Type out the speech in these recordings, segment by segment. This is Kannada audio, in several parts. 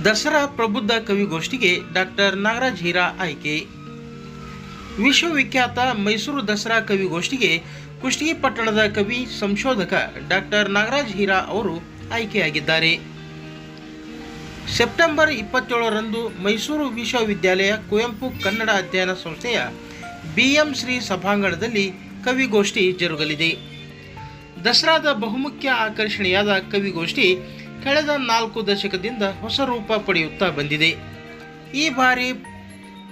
ದಸರಾ ಪ್ರಬುದ್ಧ ಕವಿಗೋಷ್ಠಿಗೆ ಡಾಕ್ಟರ್ ನಾಗರಾಜ್ ಹೀರಾ ಆಯ್ಕೆ. ವಿಶ್ವವಿಖ್ಯಾತ ಮೈಸೂರು ದಸರಾ ಕವಿಗೋಷ್ಠಿಗೆ ಕುಷ್ಟಗಿ ಪಟ್ಟಣದ ಕವಿ ಸಂಶೋಧಕ ಡಾಕ್ಟರ್ ನಾಗರಾಜ್ ಹೀರಾ ಅವರು ಆಯ್ಕೆಯಾಗಿದ್ದಾರೆ. ಸೆಪ್ಟೆಂಬರ್ ಇಪ್ಪತ್ತೇಳರಂದು ಮೈಸೂರು ವಿಶ್ವವಿದ್ಯಾಲಯ ಕುವೆಂಪು ಕನ್ನಡ ಅಧ್ಯಯನ ಸಂಸ್ಥೆಯ ಬಿಎಂ ಶ್ರೀ ಸಭಾಂಗಣದಲ್ಲಿ ಕವಿಗೋಷ್ಠಿ ಜರುಗಲಿದೆ. ದಸರಾದ ಬಹುಮುಖ್ಯ ಆಕರ್ಷಣೆಯಾದ ಕವಿಗೋಷ್ಠಿ ಕಳೆದ ನಾಲ್ಕು ದಶಕದಿಂದ ಹೊಸ ರೂಪ ಪಡೆಯುತ್ತಾ ಬಂದಿದೆ. ಈ ಬಾರಿ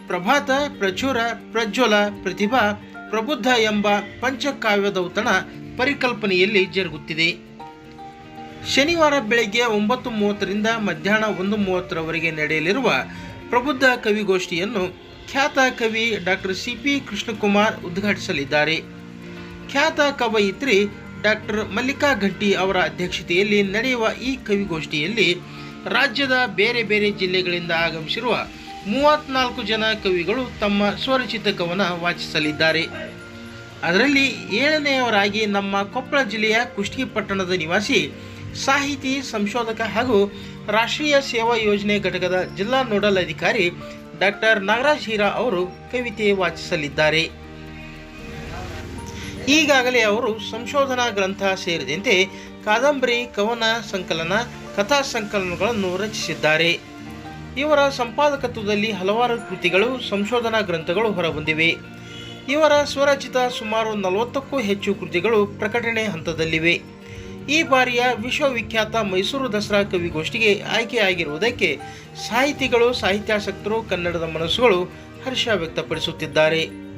ಪ್ರಭಾತ, ಪ್ರಚುರ, ಪ್ರಜ್ವಲ, ಪ್ರತಿಭಾ, ಪ್ರಬುದ್ಧ ಎಂಬ ಪಂಚಕಾವ್ಯದೌತಣ ಪರಿಕಲ್ಪನೆಯಲ್ಲಿ ಜರುಗುತ್ತಿದೆ. ಶನಿವಾರ ಬೆಳಗ್ಗೆ ಒಂಬತ್ತು ಮೂವತ್ತರಿಂದ ಮಧ್ಯಾಹ್ನ ಒಂದು ಮೂವತ್ತರವರೆಗೆ ನಡೆಯಲಿರುವ ಪ್ರಬುದ್ಧ ಕವಿಗೋಷ್ಠಿಯನ್ನು ಖ್ಯಾತ ಕವಿ ಡಾಕ್ಟರ್ ಸಿ ಪಿ ಕೃಷ್ಣಕುಮಾರ್ ಉದ್ಘಾಟಿಸಲಿದ್ದಾರೆ. ಖ್ಯಾತ ಕವಯಿತ್ರಿ ಡಾಕ್ಟರ್ ಮಲ್ಲಿಕಾ ಘಂಟಿ ಅವರ ಅಧ್ಯಕ್ಷತೆಯಲ್ಲಿ ನಡೆಯುವ ಈ ಕವಿಗೋಷ್ಠಿಯಲ್ಲಿ ರಾಜ್ಯದ ಬೇರೆ ಬೇರೆ ಜಿಲ್ಲೆಗಳಿಂದ ಆಗಮಿಸಿರುವ ಮೂವತ್ನಾಲ್ಕು ಜನ ಕವಿಗಳು ತಮ್ಮ ಸ್ವರಚಿತ ಕವನ ವಾಚಿಸಲಿದ್ದಾರೆ. ಅದರಲ್ಲಿ ಏಳನೆಯವರಾಗಿ ನಮ್ಮ ಕೊಪ್ಪಳ ಜಿಲ್ಲೆಯ ಕುಷ್ಟಗಿ ಪಟ್ಟಣದ ನಿವಾಸಿ, ಸಾಹಿತಿ, ಸಂಶೋಧಕ ಹಾಗೂ ರಾಷ್ಟ್ರೀಯ ಸೇವಾ ಯೋಜನೆ ಘಟಕದ ಜಿಲ್ಲಾ ನೋಡಲ್ ಅಧಿಕಾರಿ ಡಾಕ್ಟರ್ ನಾಗರಾಜ್ ಹೀರಾ ಅವರು ಕವಿತೆ ವಾಚಿಸಲಿದ್ದಾರೆ. ಈಗಾಗಲೇ ಅವರು ಸಂಶೋಧನಾ ಗ್ರಂಥ ಸೇರಿದಂತೆ ಕಾದಂಬರಿ, ಕವನ ಸಂಕಲನ, ಕಥಾ ಸಂಕಲನಗಳನ್ನು ರಚಿಸಿದ್ದಾರೆ. ಇವರ ಸಂಪಾದಕತ್ವದಲ್ಲಿ ಹಲವಾರು ಕೃತಿಗಳು, ಸಂಶೋಧನಾ ಗ್ರಂಥಗಳು ಹೊರಬಂದಿವೆ ಇವರ ಸ್ವರಚಿತ ಸುಮಾರು ನಲವತ್ತಕ್ಕೂ ಹೆಚ್ಚು ಕೃತಿಗಳು ಪ್ರಕಟಣೆ ಹಂತದಲ್ಲಿವೆ. ಈ ಬಾರಿಯ ವಿಶ್ವವಿಖ್ಯಾತ ಮೈಸೂರು ದಸರಾ ಕವಿಗೋಷ್ಠಿಗೆ ಆಯ್ಕೆಯಾಗಿರುವುದಕ್ಕೆ ಸಾಹಿತಿಗಳು, ಸಾಹಿತ್ಯಾಸಕ್ತರು ಕನ್ನಡದ ಮನಸ್ಸುಗಳು ಹರ್ಷ ವ್ಯಕ್ತಪಡಿಸುತ್ತಿದ್ದಾರೆ.